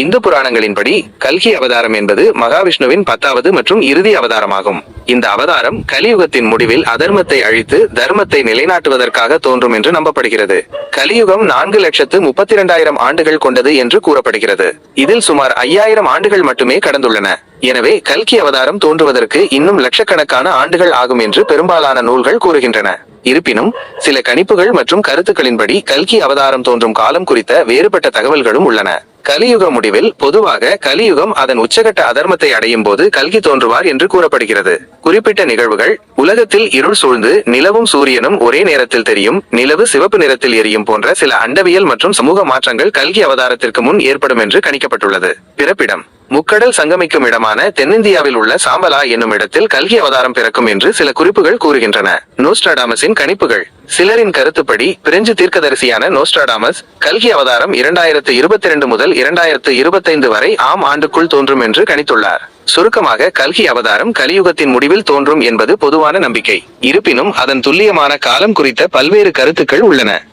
இந்து புராணங்களின்படி கல்கி அவதாரம் என்பது மகாவிஷ்ணுவின் பத்தாவது மற்றும் இறுதி அவதாரமாகும். இந்த அவதாரம் கலியுகத்தின் முடிவில் அதர்மத்தை அழித்து தர்மத்தை நிலைநாட்டுவதற்காக தோன்றும் என்று நம்பப்படுகிறது. கலியுகம் நான்கு லட்சத்து முப்பத்தி இரண்டாயிரம் ஆண்டுகள் கொண்டது என்று கூறப்படுகிறது. இதில் சுமார் ஐயாயிரம் ஆண்டுகள் மட்டுமே கடந்துள்ளன. எனவே கல்கி அவதாரம் தோன்றுவதற்கு இன்னும் லட்சக்கணக்கான ஆண்டுகள் ஆகும் என்று பெரும்பாலான நூல்கள் கூறுகின்றன. இருப்பினும் சில கணிப்புகள் மற்றும் கருத்துக்களின்படி கல்கி அவதாரம் தோன்றும் காலம் குறித்த வேறுபட்ட தகவல்களும் உள்ளன. கலியுக முடிவில் பொதுவாக கலியுகம் அதன் உச்சகட்ட அதர்மத்தை அடையும் போது கல்கி தோன்றுவார் என்று கூறப்படுகிறது. குறிப்பிட்ட நிகழ்வுகள் உலகத்தில் இருள் சூழ்ந்து நிலவும் சூரியனும் ஒரே நேரத்தில் தெரியும் நிலவு சிவப்பு நிறத்தில் எரியும் போன்ற சில அண்டவியல் மற்றும் சமூக மாற்றங்கள் கல்கி அவதாரத்திற்கு முன் ஏற்படும் என்று கணிக்கப்பட்டுள்ளது. பிறப்பிடம். முக்கடல் சங்கமிக்கும் இடமான தென்னிந்தியாவில் உள்ள சாம்பலா என்னும் இடத்தில் கல்கி அவதாரம் பிறக்கும் என்று சில குறிப்புகள் கூறுகின்றன. நோஸ்டாடாமஸின் கணிப்புகள். சிலரின் கருத்துப்படி பிரெஞ்சு தீர்க்கதரிசியான நோஸ்டாடாமஸ் கல்கி அவதாரம் இரண்டாயிரத்து இருபத்தி இரண்டு முதல் இரண்டாயிரத்து இருபத்தைந்து வரை ஆம் ஆண்டுக்குள் தோன்றும் என்று கணித்துள்ளார். சுருக்கமாக கல்கி அவதாரம் கலியுகத்தின் முடிவில் தோன்றும் என்பது பொதுவான நம்பிக்கை. இருப்பினும் அதன் துல்லியமான காலம் குறித்த பல்வேறு கருத்துக்கள் உள்ளன.